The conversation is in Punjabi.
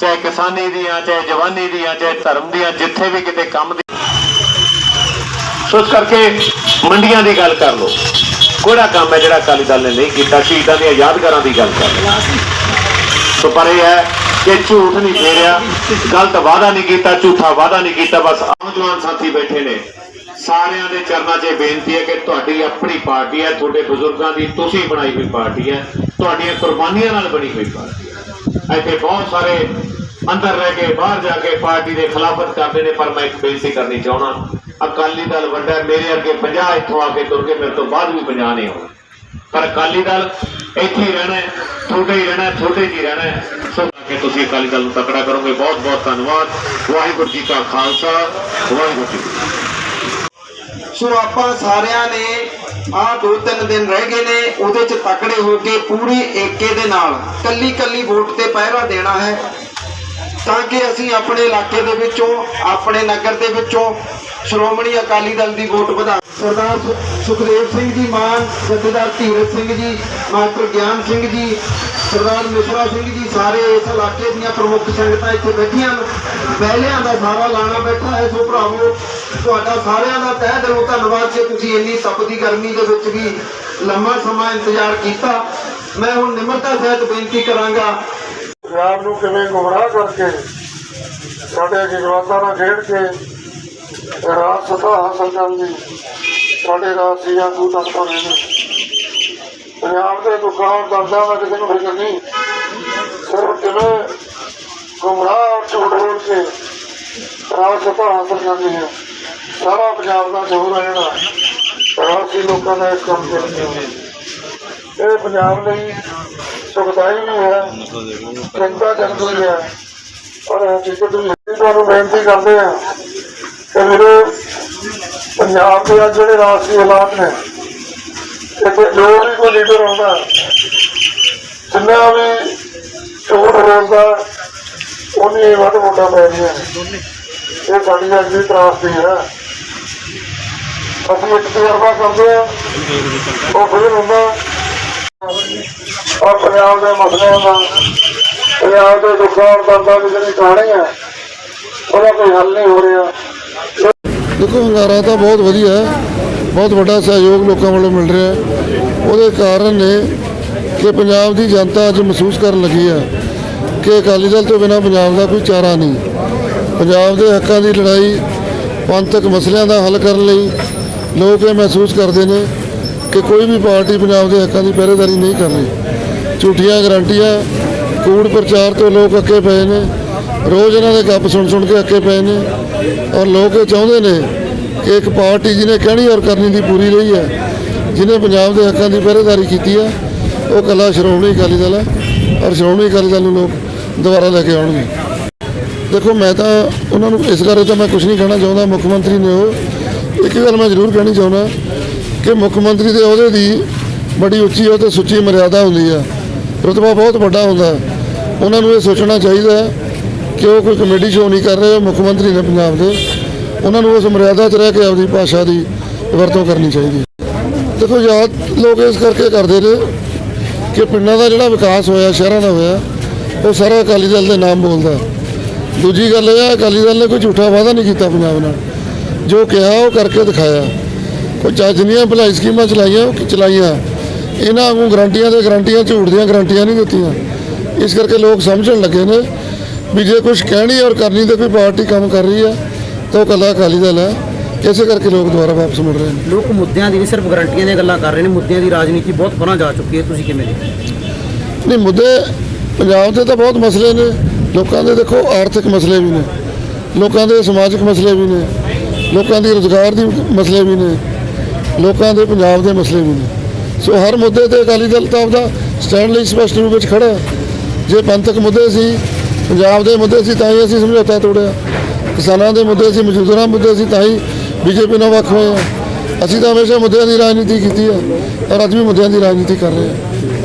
ਚਾਹੇ ਕਿਸਾਨੀ ਦੀਆਂ, ਚਾਹੇ ਜਵਾਨੀ ਦੀਆਂ, ਚਾਹੇ ਧਰਮ ਦੀਆਂ, ਜਿੱਥੇ ਵੀ ਕਿਤੇ ਕੰਮ ਦੀ ਸੋ ਕਰਕੇ ਮੰਡੀਆਂ ਦੀ ਗੱਲ ਕਰ ਲਓ। ਕਿਹੜਾ ਕੰਮ ਹੈ ਜਿਹੜਾ ਅਕਾਲੀ ਦਲ ਨੇ ਨਹੀਂ ਕੀਤਾ? ਸ਼ਹੀਦਾਂ ਦੀਆਂ ਯਾਦਗਾਰਾਂ ਦੀ ਗੱਲ ਕਰ ਲਓ। ਸੋ ਪਰ ਇਹ ਹੈ ਕਿ ਝੂਠ ਨਹੀਂ ਫੇਰਿਆ, ਗਲਤ ਵਾਅਦਾ ਨਹੀਂ ਕੀਤਾ, ਝੂਠਾ ਵਾਅਦਾ ਨਹੀਂ ਕੀਤਾ, ਬਸ ਨੌਜਵਾਨ ਸਾਥੀ ਬੈਠੇ ਨੇ। ਸਾਰਿਆਂ ਦੇ ਚਰਨਾਂ 'ਚ ਇਹ ਬੇਨਤੀ ਹੈ ਕਿ ਤੁਹਾਡੀ ਆਪਣੀ ਪਾਰਟੀ ਹੈ, ਤੁਹਾਡੇ ਬਜ਼ੁਰਗਾਂ ਦੀ ਤੁਸੀਂ ਬਣਾਈ ਹੋਈ ਪਾਰਟੀ ਹੈ, ਤੁਹਾਡੀਆਂ ਕੁਰਬਾਨੀਆਂ ਨਾਲ ਬਣੀ ਹੋਈ ਪਾਰਟੀ ਹੈ। ਇੱਥੇ ਬਹੁਤ ਸਾਰੇ ਅੰਦਰ ਰਹਿ ਕੇ ਬਾਹਰ ਜਾ ਕੇ ਪਾਰਟੀ ਦੇ ਖਿਲਾਫਤ ਕਰਦੇ ਨੇ ਪਰ ਮੈਂ ਇੱਕ ਬੇਨਤੀ ਕਰਨੀ ਚਾਹਣਾ ਅਕਾਲੀ ਦਲ ਵੱਡਾ ਹੈ, ਮੇਰੇ ਅੱਗੇ 50 ਇੱਥੋਂ ਆ ਕੇ ਤੁਰ ਕੇ ਮੇਰੇ ਤੋਂ ਬਾਅਦ ਵੀ 50 ਨਹੀਂ ਆਉਣਾ ਪਰ ਅਕਾਲੀ ਦਲ ਇੱਥੇ ਹੀ ਰਹਿਣਾ ਹੈ ਤੁਹਾਡੇ ਹੀ ਰਹਿਣਾ ਹੈ ਤੁਹਾਡੇ 'ਚ ਹੀ ਰਹਿਣਾ ਹੈ ਸੋ ਕਿ ਤੁਸੀਂ ਅਕਾਲੀ ਦਲ ਨੂੰ ਤਕੜਾ ਕਰੋਗੇ। ਬਹੁਤ ਬਹੁਤ ਧੰਨਵਾਦ। ਵਾਹਿਗੁਰੂ ਜੀ ਕਾ ਖਾਲਸਾ ਵਾਹਿਗੁਰੂ ਜੀ ਕੀ ਫਤਿਹ। ਸੋ ਆਪਾਂ ਸਾਰਿਆਂ ਨੇ ਆਹ ਦੋ ਤਿੰਨ ਦਿਨ ਰਹਿ ਗਏ ਨੇ, ਉਹਦੇ ਚ ਤਕੜੇ ਹੋ ਕੇ ਪੂਰੀ ਏਕੇ ਦੇ ਨਾਲ ਕੱਲੀ ਕੱਲੀ ਵੋਟ ਤੇ ਪਹਿਰਾ ਦੇਣਾ ਹੈ। ਤਾਂ ਕਿ ਅਸੀਂ ਆਪਣੇ ਇਲਾਕੇ ਦੇ ਵਿੱਚੋਂ, ਆਪਣੇ ਨਗਰ ਦੇ ਵਿੱਚੋਂ ਸ਼੍ਰੋਮਣੀ ਅਕਾਲੀ ਦਲ ਦੀ ਵੋਟ ਵਧਾ ਸਰਦਾਰ ਸੁਖਦੇਵ ਸਿੰਘ ਜੀ, ਮਾਨ ਜਥੇਦਾਰ ਧੀਰਜ ਸਿੰਘ ਜੀ, ਮਾਸਟਰ ਗਿਆਨ ਸਿੰਘ ਜੀ, ਸਰਦਾਰ ਮਿਸ਼ਰਾ ਸਿੰਘ ਜੀ, ਸਾਰੇ ਇਸ ਇਲਾਕੇ ਦੀਆਂ ਪ੍ਰਮੁੱਖ ਸੰਗਤਾਂ ਇੱਥੇ ਬੈਠੀਆਂ ਹਨ। ਮਹਿਲਿਆਂ ਦਾ ਸਾਰਾ ਲਾਣਾ ਬੈਠਾ ਹੈ, ਸੋ ਭਰਾਵੋ ਤੁਹਾਡਾ ਸਾਰਿਆਂ ਦਾ ਤਹਿ ਦਿਲੋਂ ਧੰਨਵਾਦ ਕਿ ਤੁਸੀਂ ਇੰਨੀ ਤਪਦੀ ਗਰਮੀ ਦੇ ਵਿੱਚ ਵੀ ਲੰਮਾ ਸਮਾਂ ਇੰਤਜ਼ਾਰ ਕੀਤਾ। ਮੈਂ ਹੁਣ ਨਿਮਰਤਾ ਸਹਿਤ ਬੇਨਤੀ ਕਰਾਂਗਾ। ਪੰਜਾਬ ਨੂੰ ਕਿਵੇਂ ਗੁੰਮਰਾਹ ਕਰਕੇ ਸਾਡੇ ਜਜ਼ਬਾਤਾਂ ਨਾਲ ਖੇਡ ਕੇ ਰਾਜ ਸਤਾ ਹਾਸਲ ਕਰਨ ਦੀ ਸਾਡੇ ਰਾਜਸੀ ਆਗੂ ਤੱਕ ਰਹੇ ਨੇ ਪੰਜਾਬ ਦੇ ਦੁੱਖਾਂ ਦਰਦਾਂ ਦਾ ਕਿਸੇ ਨੂੰ ਫਿਕਰ ਨਹੀਂ। ਸਿਰਫ ਕਿਵੇਂ ਗੁੰਮਰਾਹ ਝੂਠ ਬੋਲ ਕੇ ਰਾਜ ਸਤਾ ਹਾਸਲ ਕਰਨੀ ਹੈ। ਸਾਰਾ ਪੰਜਾਬ ਦਾ ਜ਼ੋਰ ਹੈ ਜਿਹੜਾ। ਰਾਜਸੀ ਲੋਕਾਂ ਦਾ ਕੰਮ ਕਰਦੇ ਨੇ ਇਹ ਪੰਜਾਬ ਲਈ ਸੁਖਦਾਈ ਵੀ ਹੈ ਚਿੰਤਾ ਜਨਕ ਵੀ ਹੈ। ਔਰ ਹਕੀਕਤ ਤੁਸੀਂ ਤੁਹਾਨੂੰ ਬੇਨਤੀ ਕਰਦੇ ਆ ਕਿ ਮੇਰੇ ਪੰਜਾਬ ਦੇ ਅੱਜ ਜਿਹੜੇ ਰਾਸ਼ਟਰੀ ਹਾਲਾਤ ਨੇ, ਇੱਥੇ ਜੋ ਵੀ ਕੋਈ ਲੀਡਰ ਆਉਂਦਾ, ਜਿੰਨਾ ਵੀ ਝੂਠ ਬੋਲਦਾ, ਉਹਨੀ ਵੱਧ ਵੋਟਾਂ ਪੈ ਰਹੀਆਂ ਇਹ ਸਾਡੀ ਅੱਜ ਦੀ ਤਰਾਸਦੀ ਹੈ। ਅਸੀਂ ਇੱਕ ਤਜਰਬਾ ਕਰਦੇ ਆ ਉਹ ਫਿਰ ਹੁੰਦਾ। ਔਰ ਪੰਜਾਬ ਦੇ ਮਸਲਿਆਂ ਦਾ, ਪੰਜਾਬ ਦੇ ਦੁੱਖਾਂ ਦਰਦਾਂ ਦੀ ਜਿਹੜੀ ਕਹਾਣੀ ਹੈ, ਉਹਦਾ ਕੋਈ ਹੱਲ ਨਹੀਂ ਹੋ ਰਿਹਾ। ਦੇਖੋ ਹੰਗਾਰਾ ਤਾਂ ਬਹੁਤ ਵਧੀਆ ਬਹੁਤ ਵੱਡਾ ਸਹਿਯੋਗ ਲੋਕਾਂ ਵੱਲੋਂ ਮਿਲ ਰਿਹਾ ਉਹਦੇ ਕਾਰਨ ਨੇ ਕਿ ਪੰਜਾਬ ਦੀ ਜਨਤਾ ਅੱਜ ਮਹਿਸੂਸ ਕਰਨ ਲੱਗੀ ਹੈ ਕਿ ਅਕਾਲੀ ਦਲ ਤੋਂ ਬਿਨਾਂ ਪੰਜਾਬ ਦਾ ਕੋਈ ਚਾਰਾ ਨਹੀਂ। ਪੰਜਾਬ ਦੇ ਹੱਕਾਂ ਦੀ ਲੜਾਈ ਪੰਥਕ ਮਸਲਿਆਂ ਦਾ ਹੱਲ ਕਰਨ ਲਈ ਲੋਕ ਇਹ ਮਹਿਸੂਸ ਕਰਦੇ ਨੇ ਕਿ ਕੋਈ ਵੀ ਪਾਰਟੀ ਪੰਜਾਬ ਦੇ ਹੱਕਾਂ ਦੀ ਪਹਿਰੇਦਾਰੀ ਨਹੀਂ ਕਰ ਰਹੀ। ਝੂਠੀਆਂ ਗਰੰਟੀਆਂ, ਕੂੜ ਪ੍ਰਚਾਰ ਤੋਂ ਲੋਕ ਅੱਕੇ ਪਏ ਨੇ, ਰੋਜ਼ ਇਹਨਾਂ ਦੇ ਗੱਪ ਸੁਣ ਸੁਣ ਕੇ ਅੱਕੇ ਪਏ ਨੇ ਔਰ ਲੋਕ ਇਹ ਚਾਹੁੰਦੇ ਨੇ ਕਿ ਇੱਕ ਪਾਰਟੀ ਜਿਹਨੇ ਕਹਿਣੀ ਔਰ ਕਰਨੀ ਦੀ ਪੂਰੀ ਰਹੀ ਹੈ, ਜਿਹਨੇ ਪੰਜਾਬ ਦੇ ਹੱਕਾਂ ਦੀ ਪਹਿਰੇਦਾਰੀ ਕੀਤੀ ਹੈ, ਉਹ ਕੱਲਾ ਸ਼੍ਰੋਮਣੀ ਅਕਾਲੀ ਦਲ ਹੈ ਔਰ ਸ਼੍ਰੋਮਣੀ ਅਕਾਲੀ ਦਲ ਨੂੰ ਲੋਕ ਦੁਬਾਰਾ ਲੈ ਕੇ ਆਉਣਗੇ। ਦੇਖੋ, ਮੈਂ ਤਾਂ ਉਹਨਾਂ ਨੂੰ ਇਸ ਬਾਰੇ ਤਾਂ ਮੈਂ ਕੁਝ ਨਹੀਂ ਕਹਿਣਾ ਚਾਹੁੰਦਾ, ਮੁੱਖ ਮੰਤਰੀ ਨੇ ਉਹ। ਇੱਕ ਗੱਲ ਮੈਂ ਜ਼ਰੂਰ ਕਹਿਣੀ ਚਾਹੁੰਦਾ ਕਿ ਮੁੱਖ ਮੰਤਰੀ ਦੇ ਅਹੁਦੇ ਦੀ ਬੜੀ ਉੱਚੀ ਉਹ ਤੇ ਸੁੱਚੀ ਮਰਿਆਦਾ ਹੁੰਦੀ ਆ। ਰੁਤਬਾ ਬਹੁਤ ਵੱਡਾ ਹੁੰਦਾ। ਉਹਨਾਂ ਨੂੰ ਇਹ ਸੋਚਣਾ ਚਾਹੀਦਾ ਕਿ ਉਹ ਕੋਈ ਕਮੇਡੀ ਸ਼ੋਅ ਨਹੀਂ ਕਰ ਰਹੇ, ਉਹ ਮੁੱਖ ਮੰਤਰੀ ਨੇ ਪੰਜਾਬ ਦੇ। ਉਹਨਾਂ ਨੂੰ ਉਸ ਮਰਿਆਦਾ 'ਚ ਰਹਿ ਕੇ ਆਪਦੀ ਭਾਸ਼ਾ ਦੀ ਵਰਤੋਂ ਕਰਨੀ ਚਾਹੀਦੀ। ਦੇਖੋ, ਯਾਦ ਲੋਕ ਇਸ ਕਰਕੇ ਕਰਦੇ ਨੇ ਕਿ ਪਿੰਡਾਂ ਦਾ ਜਿਹੜਾ ਵਿਕਾਸ ਹੋਇਆ, ਸ਼ਹਿਰਾਂ ਦਾ ਹੋਇਆ, ਉਹ ਸਾਰਾ ਅਕਾਲੀ ਦਲ ਦੇ ਨਾਮ ਬੋਲਦਾ। ਦੂਜੀ ਗੱਲ ਇਹ ਹੈ ਅਕਾਲੀ ਦਲ ਨੇ ਕੋਈ ਝੂਠਾ ਵਾਅਦਾ ਨਹੀਂ ਕੀਤਾ ਪੰਜਾਬ ਨਾਲ। ਜੋ ਕਿਹਾ ਉਹ ਕਰਕੇ ਦਿਖਾਇਆ। ਕੋਈ ਚਾਹੇ ਜਿੰਨੀਆਂ ਭਲਾਈ ਸਕੀਮਾਂ ਚਲਾਈਆਂ ਉਹ ਚਲਾਈਆਂ? ਇਹਨਾਂ ਵਾਂਗੂ ਗਰੰਟੀਆਂ ਤੇ ਗਰੰਟੀਆਂ ਝੂਠ ਦੀਆਂ ਗਰੰਟੀਆਂ ਨਹੀਂ ਦਿੱਤੀਆਂ। ਇਸ ਕਰਕੇ ਲੋਕ ਸਮਝਣ ਲੱਗੇ ਨੇ ਵੀ ਜੇ ਕੁਝ ਕਹਿਣੀ ਔਰ ਕਰਨੀ ਤੇ ਕੋਈ ਪਾਰਟੀ ਕੰਮ ਕਰ ਰਹੀ ਹੈ ਤਾਂ ਉਹ ਕੱਲਾ ਅਕਾਲੀ ਦਲ ਹੈ ਇਸੇ ਕਰਕੇ ਲੋਕ ਦੁਬਾਰਾ ਵਾਪਸ ਮੁੜ ਰਹੇ ਨੇ। ਲੋਕ ਮੁੱਦਿਆਂ ਦੀ ਨਹੀਂ ਸਿਰਫ ਗਰੰਟੀਆਂ ਦੀਆਂ ਗੱਲਾਂ ਕਰ ਰਹੇ ਨੇ ਮੁੱਦਿਆਂ ਦੀ ਰਾਜਨੀਤੀ ਬਹੁਤ ਪਰਾਂ ਜਾ ਚੁੱਕੀ ਹੈ। ਤੁਸੀਂ ਕਿਵੇਂ ਦੇਖਦੇ? ਨਹੀਂ ਮੁੱਦੇ ਪੰਜਾਬ ਦੇ ਤਾਂ ਬਹੁਤ ਮਸਲੇ ਨੇ। ਲੋਕਾਂ ਦੇ ਦੇਖੋ ਆਰਥਿਕ ਮਸਲੇ ਵੀ ਨੇ, ਲੋਕਾਂ ਦੇ ਸਮਾਜਿਕ ਮਸਲੇ ਵੀ ਨੇ, ਲੋਕਾਂ ਦੀ ਰੋਜ਼ਗਾਰ ਦੀ ਮਸਲੇ ਵੀ ਨੇ, ਲੋਕਾਂ ਦੇ ਪੰਜਾਬ ਦੇ ਮਸਲੇ ਵੀ ਨੇ। ਸੋ ਹਰ ਮੁੱਦੇ ਤੇ ਅਕਾਲੀ ਦਲ ਤਾਂ ਆਪਦਾ ਸਟੈਂਡ ਲਈ ਸਪਸ਼ਟ ਰੂਪ ਵਿੱਚ ਖੜਾ ਜੇ ਪੰਥਕ ਮੁੱਦੇ ਸੀ, ਪੰਜਾਬ ਦੇ ਮੁੱਦੇ ਸੀ, ਤਾਂ ਹੀ ਅਸੀਂ ਸਮਝੌਤਾ ਤੋੜਿਆ। ਕਿਸਾਨਾਂ ਦੇ ਮੁੱਦੇ ਸੀ, ਮਜ਼ਦੂਰਾਂ ਮੁੱਦੇ ਸੀ, ਤਾਂ ਹੀ ਬੀਜੇਪੀ ਨਾਲ ਵੱਖ ਹੋਏ ਹਾਂ। ਅਸੀਂ ਤਾਂ ਹਮੇਸ਼ਾ ਮੁੱਦਿਆਂ ਦੀ ਰਾਜਨੀਤੀ ਕੀਤੀ ਹੈ, ਔਰ ਅੱਜ ਵੀ ਮੁੱਦਿਆਂ ਦੀ ਰਾਜਨੀਤੀ ਕਰ ਰਹੇ ਹਾਂ।